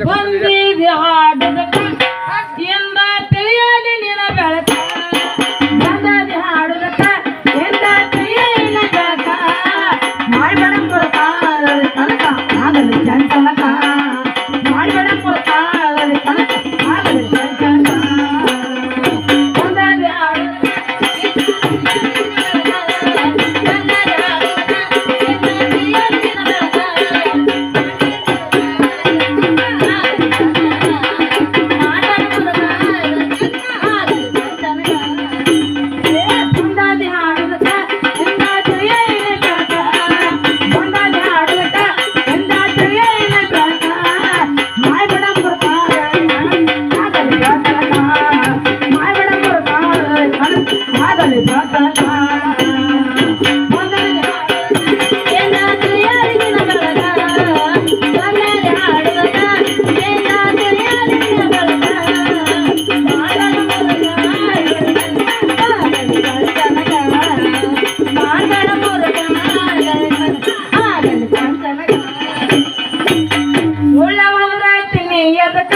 ಬಂದಿದೆ ಹಾಡಿದ ಎಂಬ ತಿಳಿಯಲಿ ನಿನ செய்யாத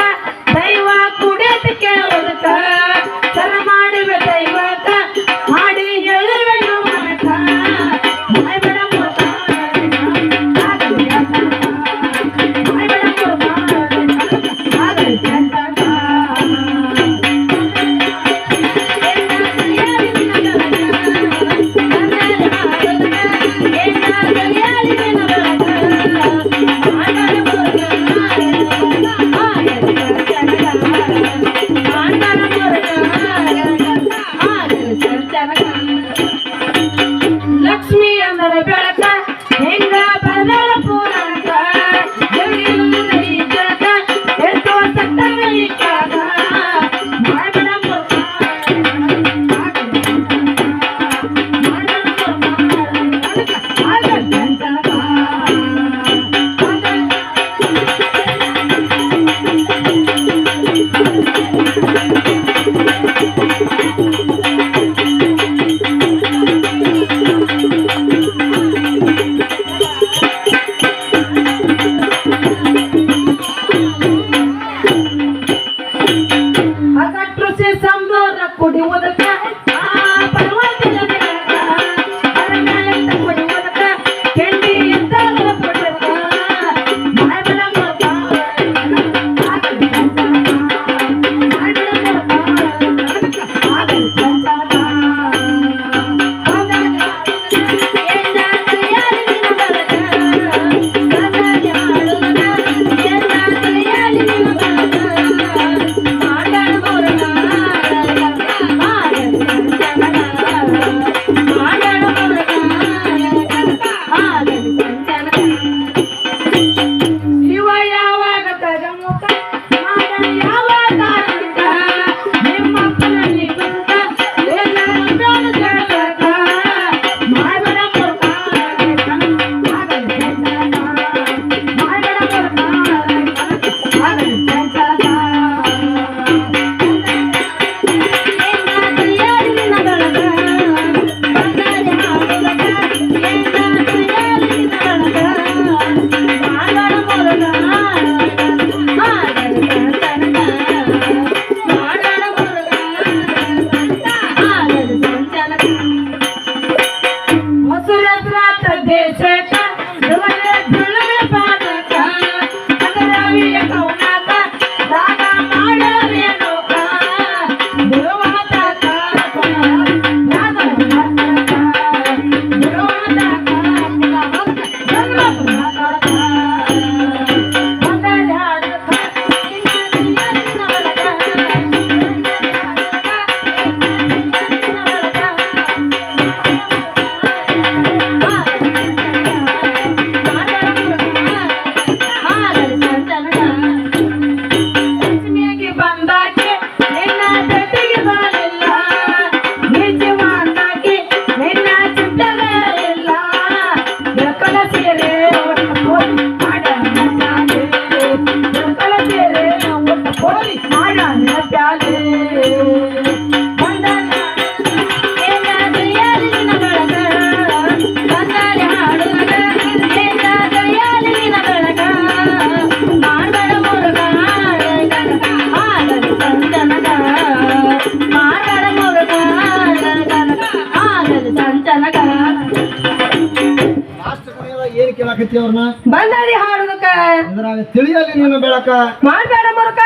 ಅವ್ರನ್ನ. ಬಂದಾದಿ ಹಾಡುದಕ್ಕ. ಇದ್ರಾಗ ತಿಳಿಯಲಿ ನೀನು ಬೆಳಕ. ಮಾಡಬೇಡ ಮರುಕ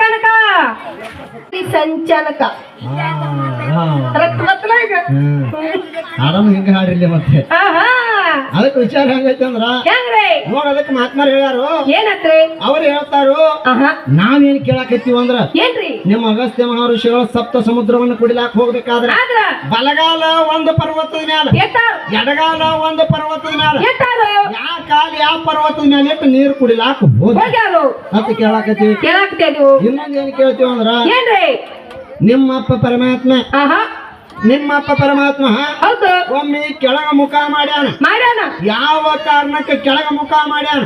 ಕನಕ ಸಂಚಾಲಕ. ಹಿಂಗ ಹಾಡ್ರಿಲ್ಲ ಮತ್ತೆ. ಅದಕ್ಕೆ ವಿಚಾರ ಹೆಂಗೈತಿ ಅಂದ್ರ ಹೆಂಗ್ರಿ ನೋಡ್ ಅದಕ್ಕೆ ಮಹಾತ್ಮರು ಹೇಳ್ಯಾರು. ಏನತ್ರಿ? ಅವ್ರು ಹೇಳ್ತಾರು ನಾವೇನ್ ಕೇಳಾಕತ್ತೀವಿ ಅಂದ್ರ ಏನ್ರಿ? ನಿಮ್ಮ ಅಗಸ್ತ್ಯ ಮಹರ್ಷಿಗಳು ಸಪ್ತ ಸಮುದ್ರವನ್ನು ಕುಡಿಲಾಕ್ ಹೋಗ್ಬೇಕಾದ್ರ ಬಲಗಾಲ ಒಂದು ಪರ್ವತದ ಮ್ಯಾಲ ಎಡಗಾಲ ಒಂದು ಪರ್ವತದ ಮೇಲೆ ಯಾವ ಕಾಲ ಯಾವ ಪರ್ವತದ ಮೇಲೆ ಇಟ್ಟು ನೀರು ಕುಡಿಲಾಕ ಹೋಗಿ ಹೋಗ್ಯಾರು. ಅಂತ ಕೇಳಾಕತ್ತೀವಿ ಇನ್ನೊಂದ್ ಏನ್ ಕೇಳ್ತೀವ ಅಂದ್ರ ಏನ್ರಿ? ನಿಮ್ಮ ಅಪ್ಪ ಪರಮಾತ್ಮ ನಿಮ್ಮ ಅಪ್ಪ ಪರಮಾತ್ಮ ಹೌದು. ಒಮ್ಮೆ ಕೆಳಗ ಮುಖ ಮಾಡ್ಯಾನ. ಮಾಡ್ಯಾನ. ಯಾವ ಕಾರಣಕ್ಕೆ ಕೆಳಗ ಮುಖ ಮಾಡ್ಯಾನ?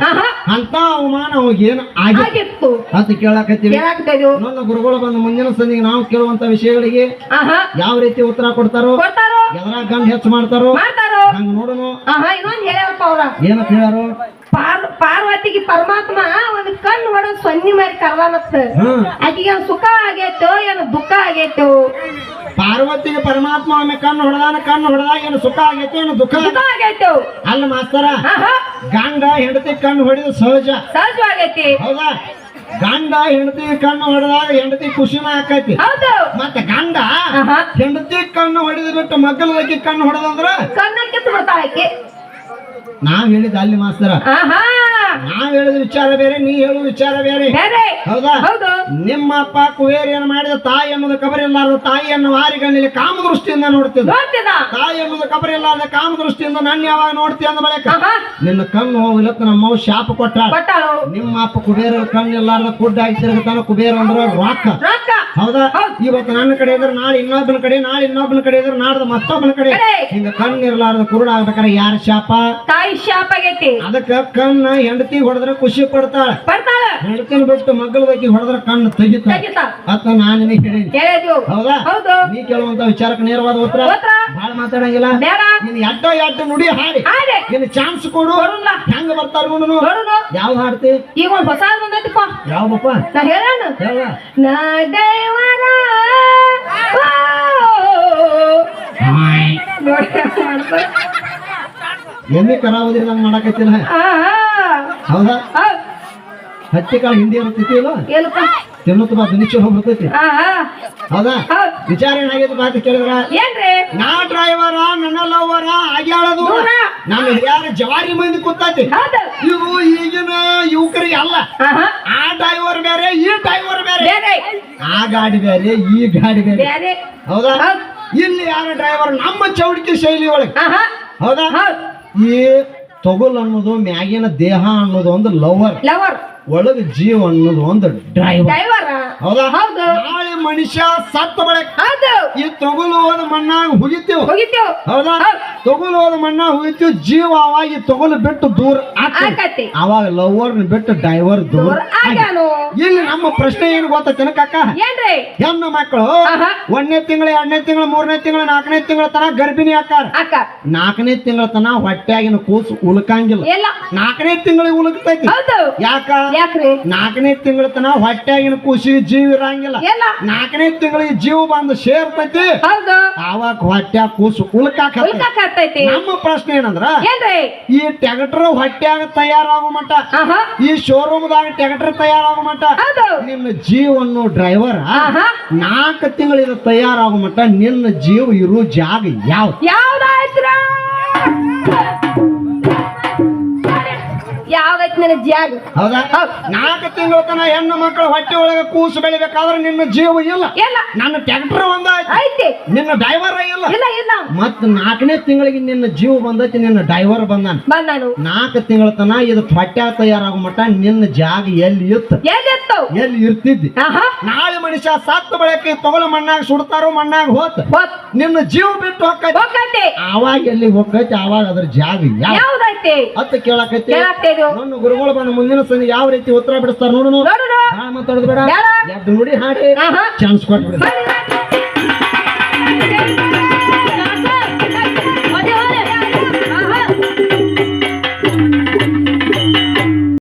ಅಂತ ಅವಮಾನ ಏನು ಆಗಿ ಆಗಿತ್ತು. ಅಂತ ಕೇಳಕತ್ತೀವಿ. ನನ್ನ ಗುರುಗಳು ಬಂದು ಮುಂದಿನ ಸಂದಿಗೆ ನಾವು ಕೇಳುವಂತ ವಿಷಯಗಳಿಗೆ ಆಹಾ. ಯಾವ ರೀತಿ ಉತ್ತರ ಕೊಡ್ತಾರೋ? ಎದರ ಗಂಡ ಹೆಚ್ಚು ಮಾಡ್ತಾರೋ? ಮಾಡ್ತಾರೋ? ಹಂಗ ನೋಡೋಣ ಏನಂತ ಹೇಳ್ಯಾರು? ಪಾರ್ ಪಾರ್ವತಿಗೆ ಪರಮಾತ್ಮ ಒಂದ್ ಕಣ್ಣು ಹೊಡೆದು ಸೊನ್ನಿ ಮಾಡಿ ಕರ್ದಾನತ್ತ ಆಕಿಗೆ ಸುಖ ಆಗೈತೋ ಏನು ದುಃಖ ಆಗೈತೋ. ಪಾರ್ವತಿಗೆ ಪರಮಾತ್ಮ ಒಮ್ಮೆ ಕಣ್ಣು ಹೊಡೆದಾನ ಕಣ್ಣು ಹೊಡೆದಾಗ ಏನು ಸುಖ ಆಗೈತೆ ಏನು ದುಃಖ ದುಃಖ ಆಗೈತೋ? ಅಲ್ಲ ಮಾಸ್ತರ ಗಂಡ ಹೆಂಡತಿ ಕಣ್ಣು ಹೊಡೆದು ಸಹಜ. ಸಹಜವಾಗೈತಿ ಹೌದಾ? ಗಂಡ ಹೆಂಡತಿ ಕಣ್ಣು ಹೊಡೆದಾಗ ಹೆಂಡತಿ ಖುಷಿ ಆಕೈತಿ ಹೌದು. ಮತ್ತೆ ಗಂಡ ಹೆಂಡತಿ ಕಣ್ಣು ಹೊಡೆದು ಬಿಟ್ಟು ಮಗ್ಗಲದಕ್ಕೆ ಕಣ್ಣು ಹೊಡೆದಂದ್ರ? ಕಣ್ಣ ಕಿತ್ತು ಬಿಡ್ತಾಳ ಆಕಿ. ನಾವ್ ಹೇಳಿದ ಅಲ್ಲಿ ಮಾಸ್ತರ. ನಾವ್ ಹೇಳಿದ ವಿಚಾರ ಬೇರೆ ನೀ ಹೇಳುವ ವಿಚಾರ ಬೇರೆ. ಹೌದಾ? ಹೌದು. ನಿಮ್ಮ ಅಪ್ಪ ಕುಬೇರಿಯನ್ನು ಮಾಡಿದ ತಾಯಿ ಅನ್ನೋದು ಕಬರಿಲ್ಲಾರ್ದ ತಾಯಿಯನ್ನು ಕಾಮ ದೃಷ್ಟಿಯಿಂದ ನೋಡ್ತಿದ್ದ. ನೋಡ್ತಿದ ತಾಯಿ ಅನ್ನೋದು ಕಾಮ ದೃಷ್ಟಿಯಿಂದ ನನ್ನ ಯಾವಾಗ ನೋಡ್ತೀಯ ಅಂದ ಬಳಿಕ ನಿನ್ನ ಕಣ್ಣು ಹೋಗ್ಲತ್ತ ನಮ್ಮ ಶಾಪ ಕೊಟ್ಟ ನಿಮ್ಮ ಅಪ್ಪ ಕುಬೇರ ಕಣ್ಣು ಇಲ್ಲಾರ್ದ ಕುಡ್ಡ ತಿರುಗತಾನ ಕುಬೇರ ಅಂದ್ರ ರೊಕ್ಕ ಹೌದಾ. ಇವತ್ತು ನನ್ನ ಕಡೆ ಇದ್ರೆ ನಾಳೆ ಇನ್ನೊಬ್ಬನ ಕಡೆ ನಾಳೆ ಇನ್ನೊಬ್ಬನ ಕಡೆ ಇದ್ರೆ ನಾಡ್ದ ಮತ್ತೊಬ್ಬನ ಕಡೆ. ಹಿಂಗ ಕಣ್ಣು ಇರ್ಲಾರ್ದ ಕುರುಡ ಆಗ್ಬೇಕಾರೆ ಯಾರ ಶಾಪ? ತಾಯಿ ಶಾಪ ಆಗೈತಿ. ಅದಕ್ಕ ಕಣ್ಣ ಹೆಂಡತಿ ಹೊಡೆದ್ರೆ ಖುಷಿ ಪಡ್ತಾಳ. ಹೆಂಡತಿನ ಬಿಟ್ಟು ಮಗಳ ಬಗ್ಗೆ ಹೊಡೆದ್ರೆ ಕಣ್ಣು ತೆಗಿತ. ಅತ್ತ ನಾನು ನಿನಗೆ ಹೇಳಿನಿ. ಹೌದಾ? ಹೌದು. ನೀ ಕೇಳುವಂತ ವಿಚಾರಕ್ಕೆ ನೇರವಾದ ಉತ್ತರ? ಭಾಳ ಮಾತಾಡಂಗಿಲ್ಲ? ನೀನು ಎಡ್ಡ ಎಡ್ಡ ನುಡಿ ಹಾಡಿ. ನಿನ್ ನೀನು ಚಾನ್ಸ್ ಕೊಡು. ಹೆಂಗ ಬರ್ತಾರ ನೋಡು ಯಾವ ಹಾಡ್ತಿ? ಈಗ ಒಂದು ಹೊಸ ಬಂದೈತಿಪ್ಪ. ಯಾವಪ್ಪ ನಾ ಹೇಳೋಣ. ನಾ ದೇವರ. ನೋಡಿ ಮಾಡಕತ್ತಿಲ್ಲ. ಹೌದಾ. ಹತ್ತಿ ಕಾಳು ಹಿಂದಿ ಇರ್ತೈತಿ ಇಲ್ಲ ಏನಪ್ಪ? ತಿನ್ನತ್ ಬಾ ದಿನಿಚ್ಚು ಹೋಗ್ಬಿಡ್ತೈತಿ. ಆಹಾ. ಹೌದಾ? ವಿಚಾರ ಏನಾಗೈತಿ ಮಾತು ಕೇಳಿದ್ರ? ಏನ್ರಿ? ನಾ ಡ್ರೈವರ ನನ್ನ ಲವರ ಆಗ್ಯಾಳದು ನಾನು ಯಾರು ಜವಾರಿ ಮಂದಿ ಕೂತೈತಿ. ಇವು ಈಗಿನ ಯುವಕರಿಗೆ ಅಲ್ಲ. ಆ ಡ್ರೈವರ್ ಬೇರೆ ಈ ಡ್ರೈವರ್ ಬೇರೆ. ಆ ಗಾಡಿ ಬೇರೆ ಈ ಗಾಡಿ ಬೇರೆ. ಹೌದಾ? ಇಲ್ಲಿ ಯಾರ ಡ್ರೈವರ್? ನಮ್ಮ ಚೌಡಿಕೆ ಶೈಲಿ ಒಳಗೆ. ಹೌದ್. ಈ ತೊಗಲ್ ಅನ್ನೋದು ಮ್ಯಾಗಿನ ದೇಹ ಅನ್ನೋದು ಒಂದು ಲವರ್ ಲವರ್ ಒಳಗ ಜೀವ ಅನ್ನೋದು ಒಂದು ಡ್ರೈವರ್ ಡ್ರೈವರ್ ಹೌದಾ? ಹೌದು. ನಾಳೆ ಮನುಷ್ಯ ಸತ್ತ ಬಳಿಕ ಹೌದು. ಈ ತೊಗಲು ಹೋದ ಮಣ್ಣಾಗ ಹುಗಿತ್ತು ಹೋಗಿದ್ದೇವ್ ಹೌದಾ. ತೊಗಲು ಹೋದ ಮಣ್ಣಾಗ ಹುಗಿತೀವ್. ಜೀವ ಅವಾಗ ತೊಗಲು ಬಿಟ್ಟು ದೂರ ಆಕತಿ ಅವಾಗ ಲವರ್ ಬಿಟ್ಟು ಡೈವರ್ ದೂರ ಆಗ್ಯಾನು? ಇಲ್ಲಿ ನಮ್ಮ ಪ್ರಶ್ನೆ ಏನು ಗೊತ್ತ ಕಾಕ ಏನ್ರಿ? ಹೆಣ್ಣು ಮಕ್ಕಳು. ಒಂದನೇ ತಿಂಗಳು ಎರಡನೇ ತಿಂಗಳು ಮೂರನೇ ತಿಂಗಳು ನಾಲ್ಕನೇ ತಿಂಗಳ ತನ ಗರ್ಭಿಣಿ ಆಕಾರ ಅಕ್ಕ. ನಾಲ್ಕನೇ ತಿಂಗಳ ತನ ಹೊಟ್ಟೆಯಾಗಿನ ಕೂಸು ಉಳ್ಕಂಗಿಲ್ಲ ನಾಲ್ಕನೇ ತಿಂಗಳಿಗೆ ಉಳುಕ್ತೈತಿ ಯಾಕ? ನಾಲ್ಕನೇ ತಿಂಗಳ ತನ ಹೊಟ್ಟೆಯಾಗಿನ ಕೂಸಿಗೆ ಜೀವ ಇರಂಗಿಲ್ಲ. ನಾಲ್ಕನೇ ತಿಂಗಳಿಗೆ ಜೀವ ಬಂದು ಸೇರ್ತೈತಿ. ಹೌದು. ಅವಾಗ ಹೊಟ್ಟೆ ಕೂಸು ಉಳ್ಕಾಕೈತಿ ಉಲ್ಕಾಕ್ ನಮ್ಮ ಪ್ರಶ್ನೆ ಏನಂದ್ರ? ಏನ್ರಿ? ಈ ಟ್ಯಾಕ್ಟರ್ ಹೊಟ್ಯಾಗ ತಯಾರಾಗೋ ಮಟ್ಟ ಆಹಾ. ಈ ಶೋರೂಮ್ದಾಗ ಟ್ಯಾಕ್ಟರ್ ತಯಾರಾಗೋ ಮಟ್ಟ ಹೌದು. ನಿನ್ನ ಜೀವನ್ನು ಡ್ರೈವರ್. ಆಹಾ. ನಾಲ್ಕು ತಿಂಗಳಿಂದ ತಯಾರಾಗೋ ಮಟ್ಟ ನಿನ್ನ ಜೀವ ಇರೋ ಜಾಗ ಯಾವ ಯಾವ್ದಾಯ್ತ್ರ? ಯಾವ್ದೈತ್ ನನ್ನ ಜಾಗ ಹೌದಾ? ನಾಲ್ಕು ತಿಂಗಳ ತನ ಹೆಣ್ಣು ಮಕ್ಕಳು ಹೊಟ್ಟೆ ಒಳಗೆ ಕೂಸು ಬೆಳಿಬೇಕಾದ್ರೆ ನಿನ್ನ ಜೀವ ಇಲ್ಲ. ಎಲ್ಲ ನನ್ನ ಟ್ಯಾಕ್ಟರ್ ಒಂದಾಯ್ತು. ಐತಿ. ನಿನ್ನ ಡ್ರೈವರ್ ಇಲ್ಲ. ಇಲ್ಲ ಇಲ್ಲ. ಮತ್ ನಾಲ್ಕನೇ ತಿಂಗಳಿಗೆ ನಿನ್ನ ಜೀವ ಬಂದೈತಿ ನಿನ್ನ ಡ್ರೈವರ್ ಬಂದಾನ. ಬಂದಾನು. ನಾಲ್ಕು ತಿಂಗಳ ತನ ಇದು ಹೊಟ್ಟೆ ತಯಾರಾಗೋ ಮಟ್ಟ ನಿನ್ನ ಜಾಗ ಎಲ್ಲಿ ಇತ್ತು? ಎಲ್ಲಿತ್ತು ಎಲ್ಲಿ ಇರ್ತಿದ್ದಿ? ನಾಳೆ ಮನುಷ್ಯ ಸತ್ತು ಬಳಕೆ ತೊಗಲು ಮಣ್ಣಾಗ ಸುಡ್ತಾರೋ ಮಣ್ಣಾಗ ಹೋತ್. ನಿನ್ನ ಜೀವ ಬಿಟ್ಟು ಹೋಗ್ತೈತಿ. ಹೋಗೈತಿ ಆವಾಗ ಎಲ್ಲಿ ಹೋಗ್ತೈತಿ ಆವಾಗ ಅದ್ರ ಜಾಗ ಯಾವ ಯಾವ್ದೈತಿ ಅತ್ತ ಕೇಳಕೈತಿ ಕೇಳಾಕ್ತೇದು ನನ್ನ ಗುರುಗಳು ಬಂದ ಮುಂದಿನ ಸಂಜೆ ಯಾವ ರೀತಿ ಉತ್ತರ ಬಿಡಿಸ್ತಾರ ನೋಡು ನೋಡು. ಮಾತಾಡೋದು ಬೇಡ. ನೋಡಿ ಹಾಡಿ. ಚಾನ್ಸ್ ಕೊಟ್ಬಿಡಿ.